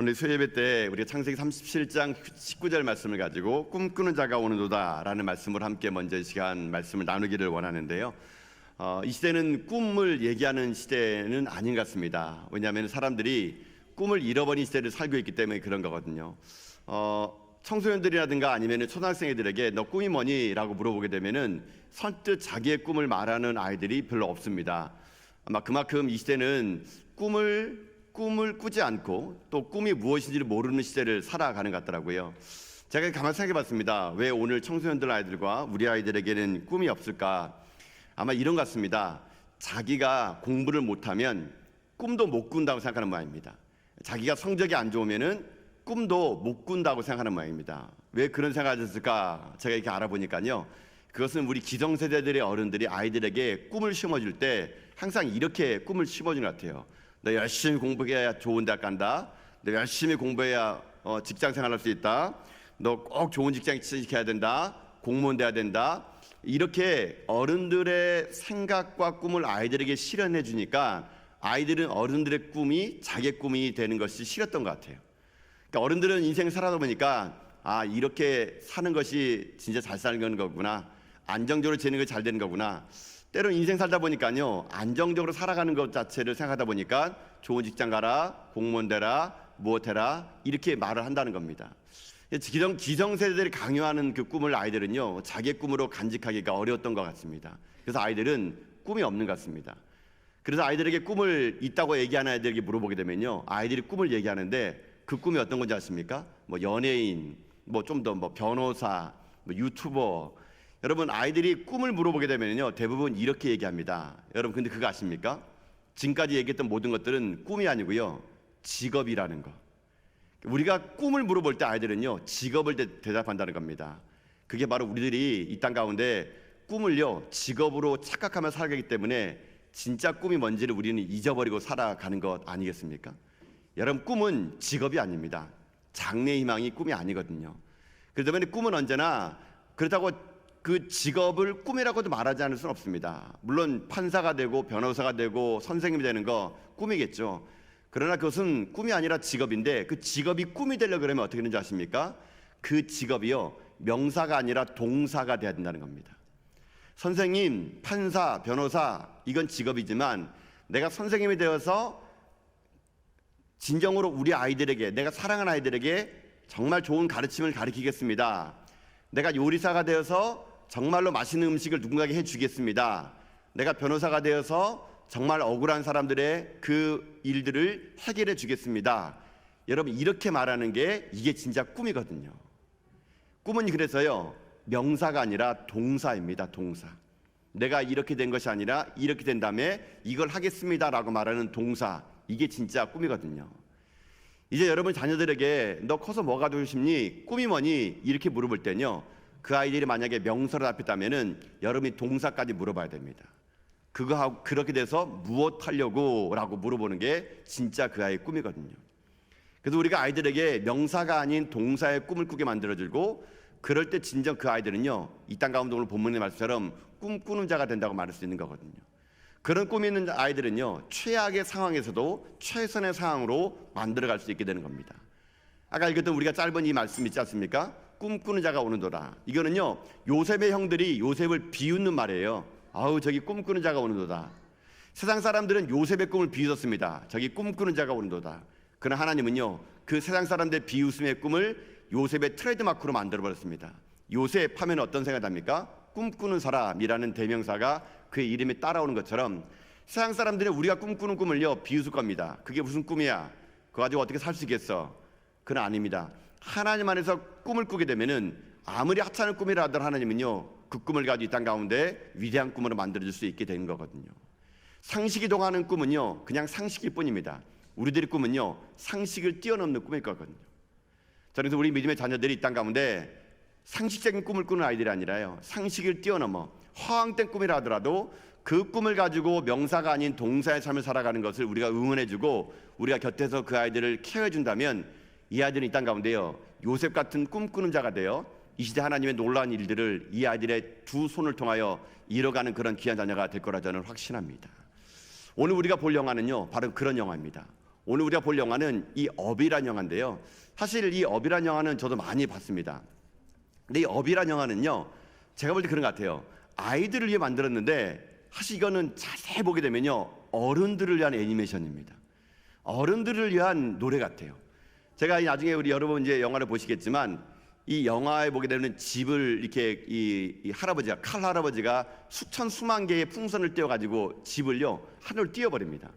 오늘 수요예배 때 우리가 창세기 37장 19절 말씀을 가지고 꿈꾸는 자가 오는도다라는 말씀을 함께 먼저 이 시간 말씀을 나누기를 원하는데요. 어, 이 시대는 꿈을 얘기하는 시대는 아닌 것 같습니다. 왜냐하면 사람들이 꿈을 잃어버린 시대를 살고 있기 때문에 그런 거거든요. 어, 청소년들이라든가 아니면 초등학생들에게 너 꿈이 뭐니?라고 물어보게 되면은 선뜻 자기의 꿈을 말하는 아이들이 별로 없습니다. 아마 그만큼 이 시대는 꿈을 꿈을 꾸지 않고 또 꿈이 무엇인지를 모르는 시대를 살아가는 것 같더라고요. 제가 가만 생각해 봤습니다. 왜 오늘 청소년들 아이들과 우리 아이들에게는 꿈이 없을까? 아마 이런 것 같습니다. 자기가 공부를 못하면 꿈도 못 꾼다고 생각하는 모양입니다. 자기가 성적이 안 좋으면은 꿈도 못 꾼다고 생각하는 모양입니다. 왜 그런 생각을 했을까? 제가 이렇게 알아보니까요. 그것은 우리 기성세대들의 어른들이 아이들에게 꿈을 심어줄 때 항상 이렇게 꿈을 심어주는 것 같아요. 너 열심히 공부해야 좋은 대학 간다. 너 열심히 공부해야 어, 직장 생활할 수 있다. 너 꼭 좋은 직장 취직해야 된다. 공무원 돼야 된다. 이렇게 어른들의 생각과 꿈을 아이들에게 실현해 주니까 아이들은 어른들의 꿈이 자기 꿈이 되는 것이 싫었던 것 같아요. 그러니까 어른들은 인생 살아다 보니까 아 이렇게 사는 것이 진짜 잘 사는 거구나 안정적으로 지내는 게 잘 되는 거구나 때로 인생 살다 보니까요 안정적으로 살아가는 것 자체를 생각하다 보니까 좋은 직장 가라 공무원 되라 무엇 해라 이렇게 말을 한다는 겁니다 기성, 기성세대들이 강요하는 그 꿈을 아이들은요 자기의 꿈으로 간직하기가 어려웠던 것 같습니다 그래서 아이들은 꿈이 없는 것 같습니다 그래서 아이들에게 꿈을 있다고 얘기하는 아이들에게 물어보게 되면요 아이들이 꿈을 얘기하는데 그 꿈이 어떤 건지 아십니까? 뭐 연예인, 뭐 좀 더 뭐 변호사, 뭐 유튜버. 여러분 아이들이 꿈을 물어보게 되면요 대부분 이렇게 얘기합니다. 여러분 근데 그거 아십니까? 지금까지 얘기했던 모든 것들은 꿈이 아니고요 직업이라는 거. 우리가 꿈을 물어볼 때 아이들은요 직업을 대, 대답한다는 겁니다. 그게 바로 우리들이 이 땅 가운데 꿈을요 직업으로 착각하며 살기 때문에 진짜 꿈이 뭔지를 우리는 잊어버리고 살아가는 것 아니겠습니까? 여러분 꿈은 직업이 아닙니다. 장래 희망이 꿈이 아니거든요. 그렇기 때문에 꿈은 언제나 그렇다고 그 직업을 꿈이라고도 말하지 않을 수는 없습니다. 물론 판사가 되고 변호사가 되고 선생님이 되는 거 꿈이겠죠. 그러나 그것은 꿈이 아니라 직업인데 그 직업이 꿈이 되려고 그러면 어떻게 되는지 아십니까? 그 직업이요 명사가 아니라 동사가 돼야 된다는 겁니다. 선생님, 판사, 변호사 이건 직업이지만 내가 선생님이 되어서 진정으로 우리 아이들에게 내가 사랑하는 아이들에게 정말 좋은 가르침을 가르치겠습니다. 내가 요리사가 되어서 정말로 맛있는 음식을 누군가에게 해주겠습니다. 내가 변호사가 되어서 정말 억울한 사람들의 그 일들을 해결해 주겠습니다. 여러분 이렇게 말하는 게 이게 진짜 꿈이거든요. 꿈은 그래서요 명사가 아니라 동사입니다. 동사. 내가 이렇게 된 것이 아니라 이렇게 된 다음에 이걸 하겠습니다라고 말하는 동사. 이게 진짜 꿈이거든요. 이제 여러분 자녀들에게 너 커서 뭐가 되고 싶니? 꿈이 뭐니? 이렇게 물어볼 때는요. 그 아이들이 만약에 명사를 답했다면은 여러분이 동사까지 물어봐야 됩니다. 그거 하고 그렇게 돼서 무엇 하려고라고 물어보는 게 진짜 그 아이의 꿈이거든요. 그래서 우리가 아이들에게 명사가 아닌 동사의 꿈을 꾸게 만들어주고 그럴 때 진정 그 아이들은요 이 땅 가운데 오늘 본문의 말씀처럼 꿈꾸는 자가 된다고 말할 수 있는 거거든요. 그런 꿈이 있는 아이들은요 최악의 상황에서도 최선의 상황으로 만들어갈 수 있게 되는 겁니다. 아까 읽었던 우리가 짧은 이 말씀 있지 않습니까? 꿈꾸는 자가 오는도다. 이거는요 요셉의 형들이 요셉을 비웃는 말이에요. 아우 저기 꿈꾸는 자가 오는도다. 세상 사람들은 요셉의 꿈을 비웃었습니다. 저기 꿈꾸는 자가 오는도다. 그러나 하나님은요 그 세상 사람들의 비웃음의 꿈을 요셉의 트레이드 마크로 만들어 버렸습니다. 요셉 하면 어떤 생각이 납니까? 꿈꾸는 사람이라는 대명사가 그의 이름에 따라오는 것처럼 세상 사람들은 우리가 꿈꾸는 꿈을요 비웃을 겁니다. 그게 무슨 꿈이야? 그거 가지고 어떻게 살 수 있겠어? 그건 아닙니다. 하나님 안에서 꿈을 꾸게 되면은 아무리 하찮은 꿈이라 하더라도 하나님은요 그 꿈을 가지고 이 땅 가운데 위대한 꿈으로 만들어 줄 수 있게 되는 거거든요. 상식이 동하는 꿈은요 그냥 상식일 뿐입니다. 우리들의 꿈은요 상식을 뛰어넘는 꿈일 거거든요. 그래서 우리 믿음의 자녀들이 이 땅 가운데 상식적인 꿈을 꾸는 아이들이 아니라요 상식을 뛰어넘어 허황된 꿈이라 하더라도 그 꿈을 가지고 명사가 아닌 동사의 삶을 살아가는 것을 우리가 응원해주고 우리가 곁에서 그 아이들을 케어해준다면 이 아이들은 이 땅 가운데요 요셉 같은 꿈꾸는 자가 되어 이 시대 하나님의 놀라운 일들을 이 아이들의 두 손을 통하여 이뤄가는 그런 귀한 자녀가 될 거라 저는 확신합니다. 오늘 우리가 볼 영화는요 바로 그런 영화입니다. 오늘 우리가 볼 영화는 이 업이란 영화인데요. 사실 이 업이란 영화는 저도 많이 봤습니다. 근데 이 업이란 영화는요, 제가 볼 때 그런 것 같아요. 아이들을 위해 만들었는데 사실 이거는 자세히 보게 되면요, 어른들을 위한 애니메이션입니다. 어른들을 위한 노래 같아요. 제가 이 나중에 우리 여러분 이제 영화를 보시겠지만 이 영화에 보게 되는 집을 이렇게 이, 이 할아버지가 칼 할아버지가 수천 수만 개의 풍선을 띄워 가지고 집을요 하늘로 띄워버립니다.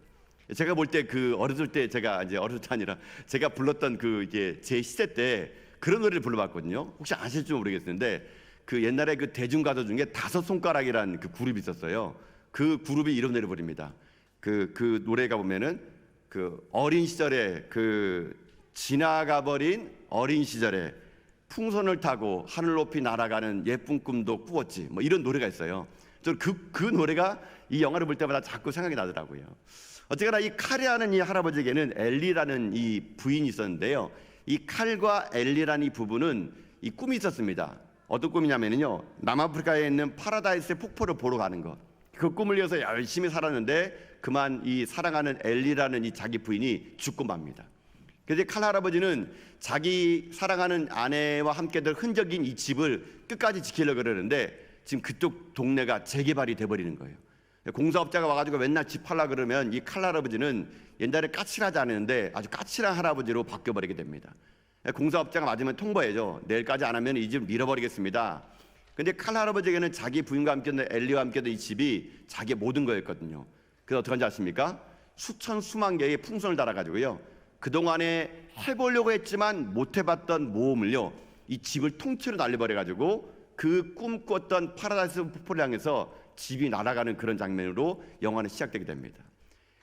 제가 볼 때 그 어렸을 때 제가 이제 어렸을 때 아니라 제가 불렀던 그 이게 제 시대 때 그런 노래를 불러봤거든요. 혹시 아실지 모르겠는데 그 옛날에 그 대중 가수 중에 다섯 손가락이라는 그 그룹이 있었어요. 그 그룹이 노래를 부릅니다. 그 그 노래가 보면은 그 어린 시절에 그 지나가 버린 어린 시절에 풍선을 타고 하늘 높이 날아가는 예쁜 꿈도 꾸었지. 뭐 이런 노래가 있어요. 저는 그, 그 노래가 이 영화를 볼 때마다 자꾸 생각이 나더라고요. 어쨌거나 이 칼이라는 이 할아버지에게는 엘리라는 이 부인이 있었는데요. 이 칼과 엘리라는 이 부부는 이 꿈이 있었습니다. 어떤 꿈이냐면요. 남아프리카에 있는 파라다이스 폭포를 보러 가는 것. 그 꿈을 위해서 열심히 살았는데 그만 이 사랑하는 엘리라는 이 자기 부인이 죽고 맙니다. 그래서 칼 할아버지는 자기 사랑하는 아내와 함께 될 흔적인 이 집을 끝까지 지키려고 그러는데 지금 그쪽 동네가 재개발이 돼버리는 거예요. 공사업자가 와가지고 맨날 집 팔라 그러면 이 칼 할아버지는 옛날에 까칠하지 않았는데 아주 까칠한 할아버지로 바뀌어버리게 됩니다. 공사업자가 맞으면 통보해죠. 내일까지 안 하면 이 집 밀어버리겠습니다. 근데 칼 할아버지에게는 자기 부인과 함께 엘리와 함께 이 집이 자기의 모든 거였거든요. 그래서 어떻게 한지 아십니까? 수천 수만 개의 풍선을 달아가지고요. 그동안에 해보려고 했지만 못 해봤던 모험을요. 이 집을 통째로 날려버려가지고 그 꿈꿨던 파라다이스 폭포를 향해서 집이 날아가는 그런 장면으로 영화는 시작되게 됩니다.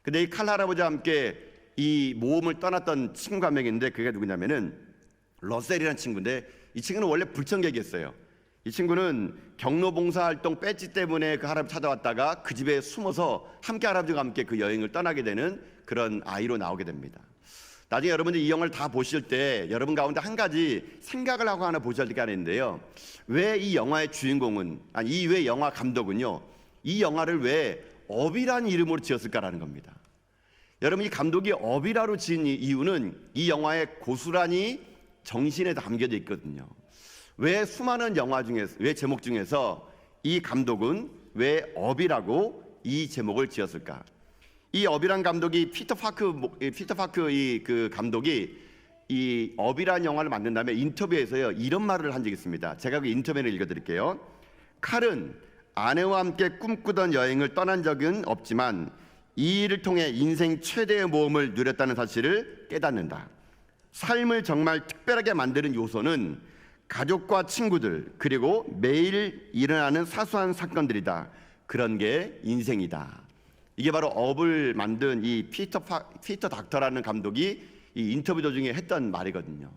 근데 이칼 할아버지와 함께 이 모험을 떠났던 친구가 한명 있는데 그게 누구냐면은 러셀이라는 친구인데 이 친구는 원래 불청객이었어요. 이 친구는 경로 봉사 활동 배지 때문에 그 할아버지 찾아왔다가 그 집에 숨어서 함께 할아버지와 함께 그 여행을 떠나게 되는 그런 아이로 나오게 됩니다. 나중에 여러분들이 이 영화를 다 보실 때 여러분 가운데 한 가지 생각을 하고 하나 보셔야 될 게 있는데요. 왜 이 영화의 주인공은 아니 이 왜 영화 감독은요. 이 영화를 왜 업이라는 이름으로 지었을까라는 겁니다. 여러분 이 감독이 업이라로 지은 이- 이유는 이 영화의 고스란히 정신에 담겨져 있거든요. 왜 수많은 영화 중에서 왜 제목 중에서 이 감독은 왜 업이라고 이 제목을 지었을까? 이 업이란 감독이 피터 파크 피터 파크 이 그 감독이 이 업이란 영화를 만든 다음에 인터뷰에서요 이런 말을 한 적이 있습니다. 제가 그 인터뷰를 읽어드릴게요. 칼은 아내와 함께 꿈꾸던 여행을 떠난 적은 없지만 이 일을 통해 인생 최대의 모험을 누렸다는 사실을 깨닫는다. 삶을 정말 특별하게 만드는 요소는 가족과 친구들 그리고 매일 일어나는 사소한 사건들이다. 그런 게 인생이다. 이게 바로 업을 만든 이 피터 파, 피터 닥터라는 감독이 이 인터뷰 도중에 했던 말이거든요.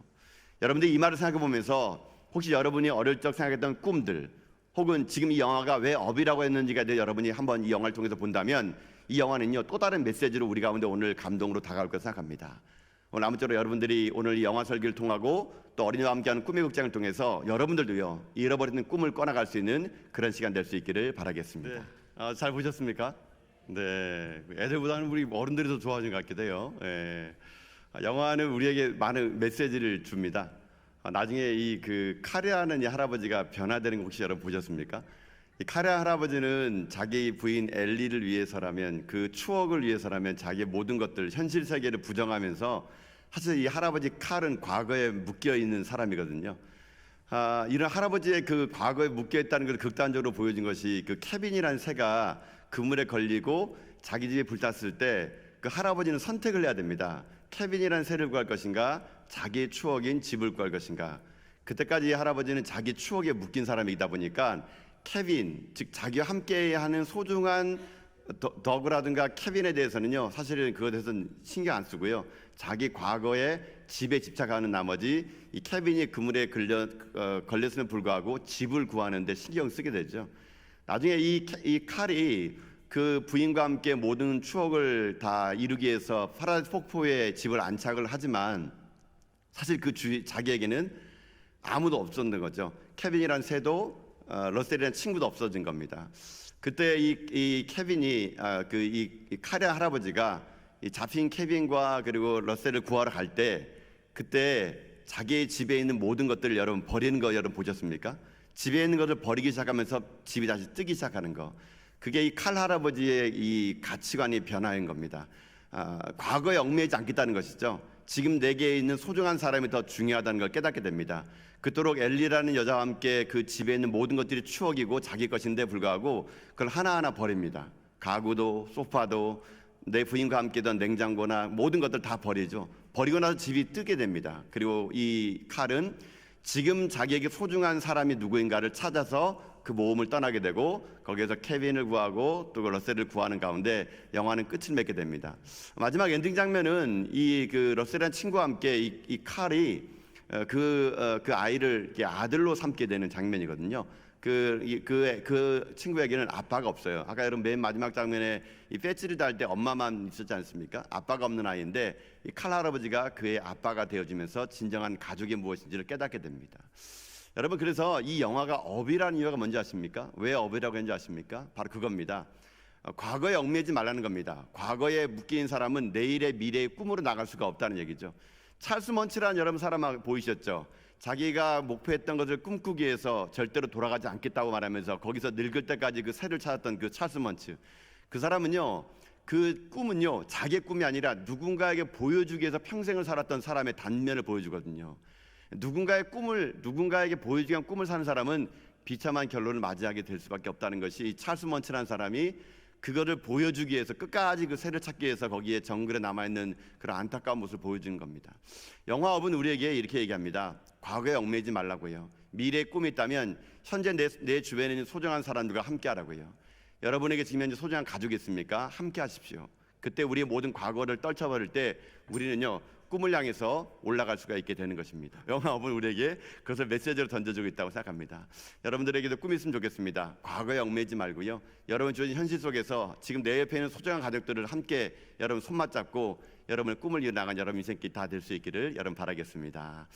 여러분들 이 말을 생각해 보면서 혹시 여러분이 어릴 적 생각했던 꿈들 혹은 지금 이 영화가 왜 업이라고 했는지가 여러분이 한번 이 영화를 통해서 본다면 이 영화는요 또 다른 메시지로 우리 가운데 오늘 감동으로 다가올 것을 생각합니다. 오늘 아무쪼록 여러분들이 오늘 이 영화 설교를 통하고 또 어린이와 함께하는 꿈의 극장을 통해서 여러분들도요 잃어버리는 꿈을 꺼나갈 수 있는 그런 시간 될 수 있기를 바라겠습니다. 아, 잘 보셨습니까? 네, 애들보다는 우리 어른들이 더 좋아하는 것 같기도 해요. 예. 아, 영화는 우리에게 많은 메시지를 줍니다. 아, 나중에 이 그 카레하는 이 할아버지가 변화되는 거 혹시 여러분 보셨습니까? 이 카레 할아버지는 자기 부인 엘리를 위해서라면 그 추억을 위해서라면 자기의 모든 것들 현실 세계를 부정하면서 사실 이 할아버지 칼은 과거에 묶여 있는 사람이거든요. 아, 이런 할아버지의 그 과거에 묶여 있다는 걸 극단적으로 보여준 것이 그 케빈이라는 새가 그물에 걸리고 자기 집에 불탔을 때 그 할아버지는 선택을 해야 됩니다. 케빈이라는 새를 구할 것인가, 자기의 추억인 집을 구할 것인가. 그때까지 이 할아버지는 자기 추억에 묶인 사람이다 보니까 케빈, 즉 자기와 함께하는 소중한 더- 더그라든가 케빈에 대해서는요 사실은 그것에 대해서는 신경 안 쓰고요 자기 과거의 집에 집착하는 나머지 이 케빈이 그물에 걸려 어, 걸렸음에 불구하고 집을 구하는데 신경 쓰게 되죠 나중에 이, 캐- 이 칼이 그 부인과 함께 모든 추억을 다 이루기 위해서 파라다이스 폭포에 집을 안착을 하지만 사실 그 주, 자기에게는 아무도 없었는 거죠. 케빈이란 새도 어, 러셀이라는 친구도 없어진 겁니다. 그때 이, 이 케빈이 아, 그이 카레 할아버지가 이 잡힌 케빈과 그리고 러셀을 구하러 갈 때 그때 자기의 집에 있는 모든 것들을 여러분 버리는 거 여러분 보셨습니까? 집에 있는 것을 버리기 시작하면서 집이 다시 뜨기 시작하는 거. 그게 이 칼 할아버지의 이 가치관이 변화인 겁니다. 아, 과거에 얽매이지 않겠다는 것이죠. 지금 내게 있는 소중한 사람이 더 중요하다는 걸 깨닫게 됩니다. 그토록 엘리라는 여자와 함께 그 집에 있는 모든 것들이 추억이고 자기 것인데 불구하고 그걸 하나하나 버립니다. 가구도 소파도 내 부인과 함께 있던 냉장고나 모든 것들 다 버리죠. 버리고 나서 집이 뜨게 됩니다. 그리고 이 칼은 지금 자기에게 소중한 사람이 누구인가를 찾아서 그 모험을 떠나게 되고 거기에서 케빈을 구하고 또 러셀을 구하는 가운데 영화는 끝을 맺게 됩니다. 마지막 엔딩 장면은 이 그 러셀이라는 친구와 함께 이, 이 칼이 어, 그, 어, 그 아이를 아들로 삼게 되는 장면이거든요. 그, 이- 그, 그 친구에게는 아빠가 없어요. 아까 여러분 맨 마지막 장면에 이 배지를 달 때 엄마만 있었지 않습니까? 아빠가 없는 아이인데 이 칼 할아버지가 그의 아빠가 되어지면서 진정한 가족이 무엇인지를 깨닫게 됩니다. 여러분 그래서 이 영화가 업이라는 이유가 뭔지 아십니까? 왜 업이라고 했는지 아십니까? 바로 그겁니다. 어, 과거에 얽매이지 말라는 겁니다. 과거에 묶인 사람은 내일의 미래의 꿈으로 나갈 수가 없다는 얘기죠. 찰스 먼치라는 여러분 사람 보이셨죠? 자기가 목표했던 것을 꿈꾸기 위해서 절대로 돌아가지 않겠다고 말하면서 거기서 늙을 때까지 그 새를 찾았던 그 찰스 먼치. 그 사람은요. 그 꿈은요. 자기의 꿈이 아니라 누군가에게 보여주기 위해서 평생을 살았던 사람의 단면을 보여주거든요. 누군가의 꿈을 누군가에게 보여주기 위한 꿈을 사는 사람은 비참한 결론을 맞이하게 될 수밖에 없다는 것이 이 찰스 먼치라는 사람이 그거를 보여주기 위해서 끝까지 그 새를 찾기 위해서 거기에 정글에 남아 있는 그런 안타까운 모습을 보여주는 겁니다. 영화업은 우리에게 이렇게 얘기합니다. 과거에 얽매이지 말라고요. 미래의 꿈이 있다면 현재 내, 내 주변에 있는 소중한 사람들과 함께 하라고요. 여러분에게 지금 현재 소중한 가족이 있습니까? 함께 하십시오. 그때 우리의 모든 과거를 떨쳐버릴 때 우리는요 꿈을 향해서 올라갈 수가 있게 되는 것입니다. 영화업은 우리에게 그것을 메시지로 던져주고 있다고 생각합니다. 여러분들에게도 꿈이 있으면 좋겠습니다. 과거에 얽매이지 말고요. 여러분 주어진 현실 속에서 지금 내 옆에 있는 소중한 가족들을 함께 여러분 손 맞잡고 여러분의 꿈을 이어나간 여러분 인생길 다 될 수 있기를 여러분 바라겠습니다.